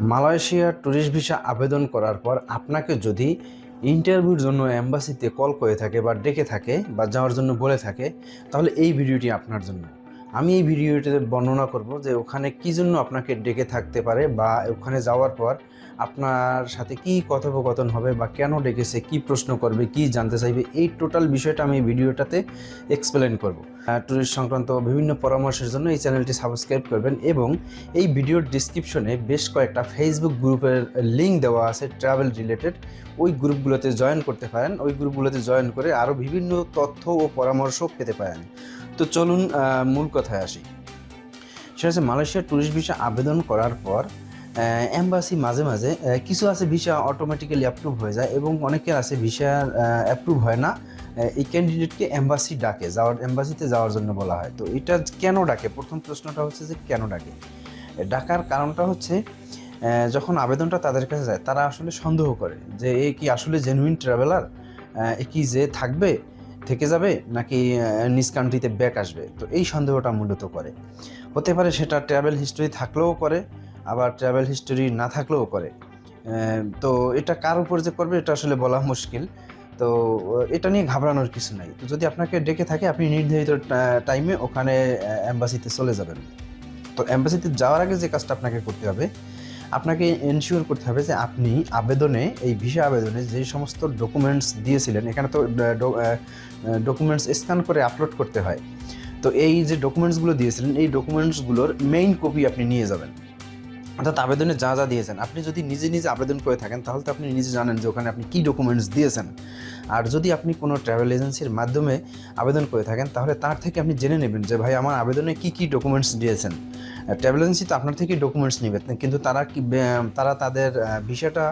মালয়েশিয়ার tourist visa আবেদন করার পর আপনাকে যদি ইন্টারভিউর জন্য অ্যাম্বাসিতে কল করে থাকে বা ডেকে থাকে বা যাওয়ার জন্য বলে থাকে, তাহলে এই ভিডিওটি আপনার জন্য। আমি এই ভিডিওটিতে বর্ণনা করব যে ওখানে কী জন্য আপনাকে ডেকে থাকতে পারে বা ওখানে যাওয়ার পর আপনার সাথে কি কথোপকথন হবে বা কেন ডেকেছে, কি প্রশ্ন করবে, কি জানতে চাইবে, এই টোটাল বিষয়টা আমি ভিডিওটাতে এক্সপ্লেন করব। ট্যুরিস্ট সংক্রান্ত বিভিন্ন পরামর্শের জন্য এই চ্যানেলটি সাবস্ক্রাইব করবেন এবং এই ভিডিওর ডিসক্রিপশনে বেশ কয়েকটা ফেসবুক গ্রুপের লিঙ্ক দেওয়া আছে ট্রাভেল রিলেটেড ওই গ্রুপগুলোতে জয়েন করতে পারেন। ওই গ্রুপগুলোতে জয়েন করে আরও বিভিন্ন তথ্য ও পরামর্শ পেতে পারেন। তো চলুন মূল কথায় আসি। সেটা হচ্ছে মালয়েশিয়ার ট্যুরিস্ট ভিসা আবেদন করার পর অ্যাম্বাসি মাঝে মাঝে কিছু আছে ভিসা অটোমেটিক্যালি অ্যাপ্রুভ হয়ে যায় এবং অনেকের আছে ভিসা অ্যাপ্রুভ হয় না। এই ক্যান্ডিডেটকে অ্যাম্বাসি ডাকে, যাওয়ার অ্যাম্বাসিতে যাওয়ার জন্য বলা হয়। তো এটা কেন ডাকে? প্রথম প্রশ্নটা হচ্ছে যে কেন ডাকে? ডাকার কারণটা হচ্ছে যখন আবেদনটা তাদের কাছে যায়, তারা আসলে সন্দেহ করে যে এ কি আসলে জেনুইন ট্রাভেলার এ কি যে থাকবে? থেকে যাবে নাকি নিজ কান্ট্রিতে ব্যাক আসবে? তো এই সন্দেহটা মূলত করে। হতে পারে সেটা ট্রাভেল হিস্টোরি থাকলেও করে, আবার ট্রাভেল হিস্টোরি না থাকলেও করে। তো এটা কার উপর যে করবে, এটা আসলে বলা মুশকিল। তো এটা নিয়ে ঘাবড়ানোর কিছু নাই। তো যদি আপনাকে ডেকে থাকে, আপনি নির্ধারিত টাইমে ওখানে অ্যাম্বাসিতে চলে যাবেন। তো অ্যাম্বাসিতে যাওয়ার আগে যে কাজটা আপনাকে করতে হবে আপনাকে এনশিওর করতে হবে যে আপনি আবেদনে, এই ভিসা আবেদনে যে সমস্ত ডকুমেন্টস দিয়েছিলেন, এখানে তো ডকুমেন্টস স্ক্যান করে আপলোড করতে হয়। তো এই যে ডকুমেন্টসগুলো দিয়েছিলেন, এই ডকুমেন্টসগুলোর মেইন কপি আপনি নিয়ে যাবেন। অর্থাৎ আবেদনে যা যা দিয়েছেন, আপনি যদি নিজে নিজে আবেদন করে থাকেন, তাহলে তো আপনি নিজে জানেন যে ওখানে আপনি কী ডকুমেন্টস দিয়েছেন। আর যদি আপনি কোনো ট্রাভেল এজেন্সির মাধ্যমে আবেদন করে থাকেন, তাহলে তার থেকে আপনি জেনে নেবেন যে, ভাই, আমার আবেদনে কী কী ডকুমেন্টস দিয়েছেন? ট্রাভেল এজেন্সি তো আপনার থেকেই ডকুমেন্টস নেবে, কিন্তু তারা কি তারা তাদের ভিসাটা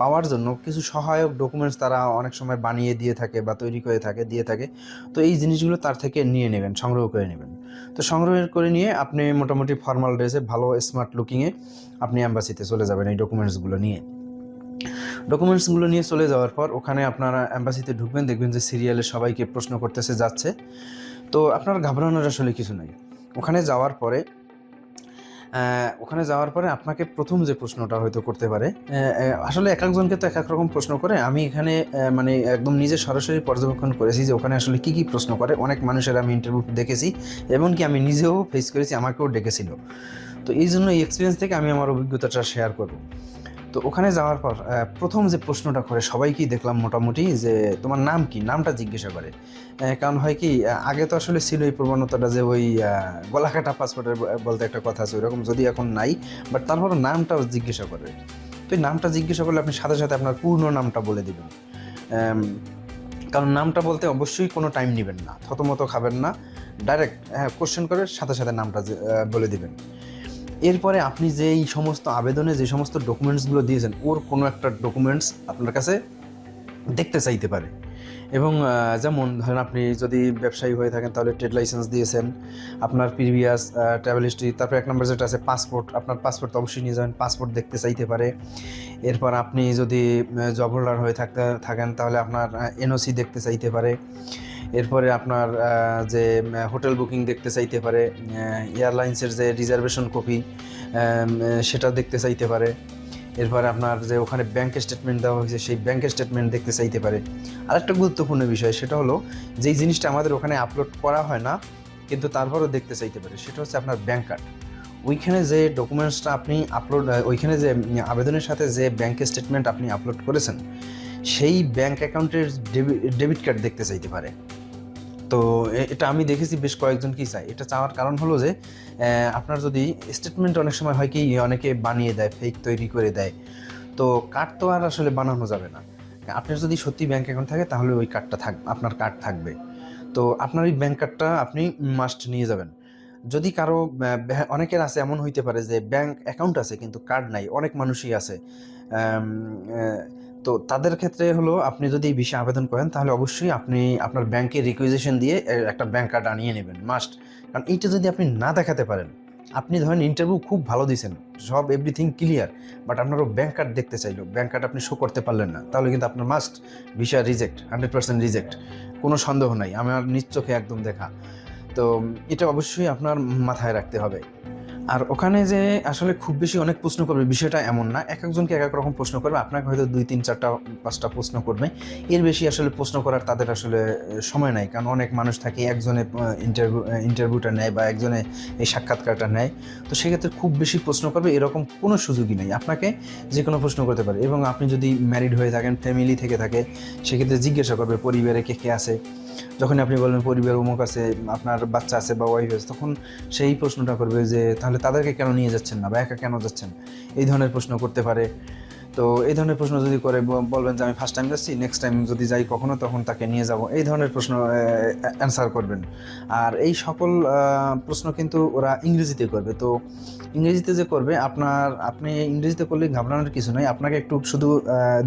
পাওয়ার জন্য কিছু সহায়ক ডকুমেন্টস তারা অনেক সময় বানিয়ে দিয়ে থাকে বা তৈরি করে থাকে, দিয়ে থাকে। তো এই জিনিসগুলো তার থেকে নিয়ে নেবেন, সংগ্রহ করে নেবেন। তো সংগ্রহ করে নিয়ে আপনি মোটামুটি ফর্মাল ড্রেসে ভালো স্মার্ট লুকিংয়ে আপনি অ্যাম্বাসিতে চলে যাবেন এই ডকুমেন্টসগুলো নিয়ে। ডকুমেন্টসগুলো নিয়ে চলে যাওয়ার পর ওখানে আপনারা অ্যাম্বাসিতে ঢুকবেন, দেখবেন যে সিরিয়ালে সবাইকে প্রশ্ন করতেছে, যাচ্ছে। তো আপনার ঘাবড়ানোর আসলে কিছু নাই। ওখানে যাওয়ার পরে ওখানে যাওয়ার পরে আপনাকে প্রথম যে প্রশ্নটা হয়তো করতে পারে আসলে এক একজনকে তো এক এক রকম প্রশ্ন করে। আমি এখানে মানে একদম নিজে সরাসরি পর্যবেক্ষণ করেছি যে ওখানে আসলে কি কি প্রশ্ন করে। অনেক মানুষের আমি ইন্টারভিউ দেখেছি, এমনকি আমি নিজেও ফেস করেছি, আমাকেও ডেকেছিল। তো এই জন্য এই এক্সপিরিয়েন্স থেকে আমি আমার অভিজ্ঞতাটা শেয়ার করব। তো ওখানে যাওয়ার পর প্রথম যে প্রশ্নটা করে সবাইকেই দেখলাম মোটামুটি যে তোমার নাম কি? নামটা জিজ্ঞাসা করে। কারণ হয় কি আগে তো আসলে ছিল এই প্রবণতাটা যে ওই গলাকাটা পাসপোর্টের বলতে একটা কথা আছে, ওইরকম যদি এখন নাই বাট তারপর নামটাও জিজ্ঞাসা করে। তো এই নামটা জিজ্ঞাসা করলে আপনি সাথে সাথে আপনার পূর্ণ নামটা বলে দিবেন। কারণ নামটা বলতে অবশ্যই কোনো টাইম নেবেন না, থতমতো খাবেন না। ডাইরেক্ট হ্যাঁ কোশ্চেন করে সাথে সাথে নামটা বলে দিবেন। এরপরে আপনি যে এই সমস্ত আবেদনে যে সমস্ত ডকুমেন্টসগুলো দিয়েছেন, ওর কোনো একটা ডকুমেন্টস আপনার কাছে দেখতে চাইতে পারে। এবং যেমন ধরেন আপনি যদি ব্যবসায়ী হয়ে থাকেন, তাহলে ট্রেড লাইসেন্স দিয়েছেন, আপনার প্রিভিয়াস ট্রাভেল হিস্ট্রি তারপর এক নম্বর যেটা আছে পাসপোর্ট আপনার পাসপোর্ট তো অবশ্যই নিয়ে যাবেন পাসপোর্ট দেখতে চাইতে পারে। এরপর আপনি যদি জব হোল্ডার হয়ে থাকতে, থাকেন, তাহলে আপনার এনওসি দেখতে চাইতে পারে। এরপরে আপনার যে হোটেল বুকিং দেখতে চাইতে পারে এয়ারলাইন্সের যে রিজার্ভেশন কপি সেটা দেখতে চাইতে পারে। এরপরে আপনার যে ওখানে ব্যাংক স্টেটমেন্ট দেওয়া হয়েছে, সেই ব্যাংক স্টেটমেন্ট দেখতে চাইতে পারে। আরেকটা গুরুত্বপূর্ণ বিষয়, সেটা হলো যেই জিনিসটা আমাদের ওখানে আপলোড করা হয় না, কিন্তু তারপরও দেখতে চাইতে পারে, সেটা হচ্ছে আপনার ব্যাংক কার্ড ওইখানে যে ডকুমেন্টসটা আপনি আপলোড ওইখানে যে আবেদনের সাথে যে ব্যাংক স্টেটমেন্ট আপনি আপলোড করেছেন, সেই ব্যাংক অ্যাকাউন্টের ডেবিট কার্ড দেখতে চাইতে পারে। তো এটা আমি দেখেছি বেশ কয়েকজনকেই চাই এটা চাওয়ার কারণ হলো যে আপনার যদি স্টেটমেন্ট অনেক সময় হয় কি, অনেকে বানিয়ে দেয় ফেক তৈরি করে দেয়। তো কার্ড তো আর আসলে বানানো যাবে না। আপনার যদি সত্যি ব্যাঙ্ক অ্যাকাউন্ট থাকে, তাহলে ওই কার্ডটা থাক, আপনার কার্ড থাকবে। তো আপনার ওই ব্যাংক কার্ডটা আপনি মাস্ট নিয়ে যাবেন। যদি কারও অনেকের আছে এমন হইতে পারে যে ব্যাংক অ্যাকাউন্ট আছে, কিন্তু কার্ড নাই, অনেক মানুষই আছে। তো তাদের ক্ষেত্রে হলো, আপনি যদি বিষয়ে আবেদন করেন, তাহলে অবশ্যই আপনি আপনার ব্যাংকে রিকুইজিশন দিয়ে একটা ব্যাংক কার্ড আনিয়ে নেবেন মাস্ট কারণ এইটা যদি আপনি না দেখাতে পারেন, আপনি ধরেন ইন্টারভিউ খুব ভালো দিয়েছেন সব এভরিথিং ক্লিয়ার বাট আপনারও ব্যাংক কার্ড দেখতে চাইলো ব্যাংক কার্ড আপনি শো করতে পারলেন না, তাহলে কিন্তু আপনার must visa reject hundred percent reject কোনো সন্দেহ নাই, আমার নিজ চোখে একদম দেখা। তো এটা অবশ্যই আপনার মাথায় রাখতে হবে। আর ওখানে যে আসলে খুব বেশি অনেক প্রশ্ন করবে, বিষয়টা এমন না। এক একজনকে এক এক রকম প্রশ্ন করবে। আপনাকে হয়তো দুই, তিন, চারটা, পাঁচটা প্রশ্ন করবে। এর বেশি আসলে প্রশ্ন করার তাদের আসলে সময় নাই। কারণ অনেক মানুষ থাকে, একজনে ইন্টারভিউ ইন্টারভিউটা নেয় বা একজনে এই সাক্ষাৎকারটা নেয়। তো সেক্ষেত্রে খুব বেশি প্রশ্ন করবে, এরকম কোনো সুযোগই নেই। আপনাকে যে কোনো প্রশ্ন করতে পারে। এবং আপনি যদি ম্যারিড হয়ে থাকেন ফ্যামিলি থেকে থাকে, সেক্ষেত্রে জিজ্ঞাসা করবে, পরিবারে কে কে আছে? যখন আপনি বলবেন পরিবার অমুক আছে, আপনার বাচ্চা আছে বা ওয়াইফ আছে, তখন সেই প্রশ্নটা করবে যে তাহলে তাদেরকে কেন নিয়ে যাচ্ছেন না বা একা কেন যাচ্ছেন? এই ধরনের প্রশ্ন করতে পারে। তো এই ধরনের প্রশ্ন যদি করে বলবেন যে আমি ফার্স্ট টাইম যাচ্ছি নেক্সট টাইম যদি যাই কখনো, তখন তাকে নিয়ে যাব। এই ধরনের প্রশ্ন অ্যান্সার করবেন। আর এই সকল প্রশ্ন কিন্তু ওরা ইংরেজিতে করবে। তো ইংরেজিতে যে করবে, আপনার, আপনি ইংরেজিতে করলে ঘাবড়ানোর কিছু নয় আপনাকে একটু শুধু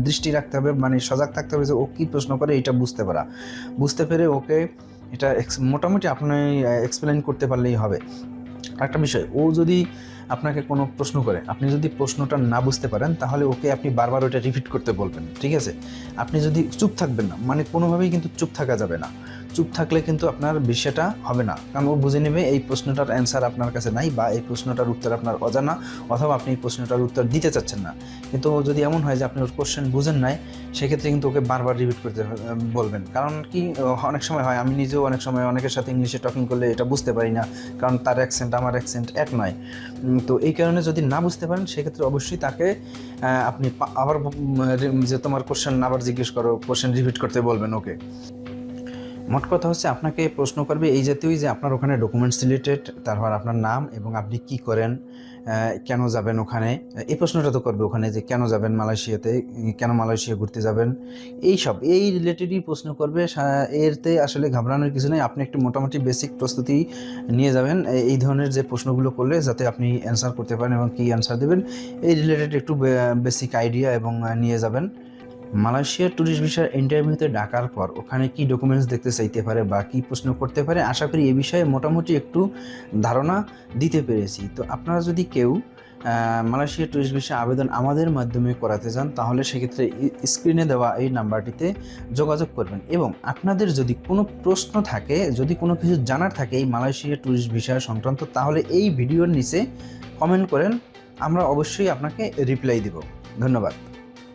দৃষ্টি রাখতে হবে মানে সজাগ থাকতে হবে যে ও কী প্রশ্ন করে এটা বুঝতে পারা। বুঝতে পেরে ওকে এটা মোটামুটি আপনি এক্সপ্লেন করতে পারলেই হবে। একটা বিষয়, ও যদি আপনাকে কোনো প্রশ্ন করে, আপনি যদি প্রশ্নটা না বুঝতে পারেন, তাহলে ওকে আপনি বারবার ওটা রিপিট করতে বলবেন, ঠিক আছে? আপনি যদি চুপ থাকবেন না মানে কোনোভাবেই কিন্তু চুপ থাকা যাবে না। চুপ থাকলে কিন্তু আপনার বিষয়টা হবে না। কারণ ও বুঝে নেবে এই প্রশ্নটার অ্যান্সার আপনার কাছে নাই বা এই প্রশ্নটার উত্তর আপনার অজানা অথবা আপনি এই প্রশ্নটার উত্তর দিতে চাচ্ছেন না। কিন্তু যদি এমন হয় যে আপনি ওর কোশ্চেন বুঝেন নাই, সেক্ষেত্রে কিন্তু ওকে বারবার রিপিট করতে বলবেন। কারণ কি অনেক সময় হয়, আমি নিজেও অনেক সময় অনেকের সাথে ইংলিশে টকিং করলে এটা বুঝতে পারি না। কারণ তার অ্যাকসেন্ট আমার অ্যাকসেন্ট এক নয়। তো এই কারণে যদি না বুঝতে পারেন, সেক্ষেত্রে অবশ্যই তাকে আপনি আবার যে তোমার কোশ্চেন আবার জিজ্ঞেস করো কোশ্চেন রিপিট করতে বলবেন ওকে। মোট কথা হচ্ছে আপনাকে প্রশ্ন করবে এই জাতীয়ই যে আপনার ওখানে ডকুমেন্টস রিলেটেড তারপর আপনার নাম এবং আপনি কি করেন কেন যাবেন ওখানে? এই প্রশ্নটা তো করবে ওখানে যে কেন যাবেন মালয়েশিয়াতে, কেন মালয়েশিয়া ঘুরতে যাবেন? এই সব, এই রিলেটেডই প্রশ্ন করবে এরতে আসলে ঘাবড়ানোর কিছু নেই। আপনি একটু মোটামুটি বেসিক প্রস্তুতি নিয়ে যাবেন। এই ধরনের যে প্রশ্নগুলো করলে যাতে আপনি অ্যান্সার করতে পারেন এবং কী অ্যান্সার দেবেন, এই রিলেটেড একটু বেসিক আইডিয়া এবং নিয়ে যাবেন। মালয়েশিয়ার ট্যুরিস্ট ভিসার ইন্টারভিউতে ডাকার পর ওখানে কি ডকুমেন্টস দেখতে চাইতে পারে বা কী প্রশ্ন করতে পারে, আশা করি এ বিষয়ে মোটামুটি একটু ধারণা দিতে পেরেছি। তো আপনারা যদি কেউ মালয়েশিয়া ট্যুরিস্ট ভিসা আবেদন আমাদের মাধ্যমে করাতে চান, তাহলে সেক্ষেত্রে স্ক্রিনে দেওয়া এই নাম্বারটিতে যোগাযোগ করবেন। এবং আপনাদের যদি কোনো প্রশ্ন থাকে, যদি কোনো কিছু জানার থাকে এই মালয়েশিয়া ট্যুরিস্ট ভিসা সংক্রান্ত, তাহলে এই ভিডিওর নিচে কমেন্ট করেন, আমরা অবশ্যই আপনাকে রিপ্লাই দিব। ধন্যবাদ।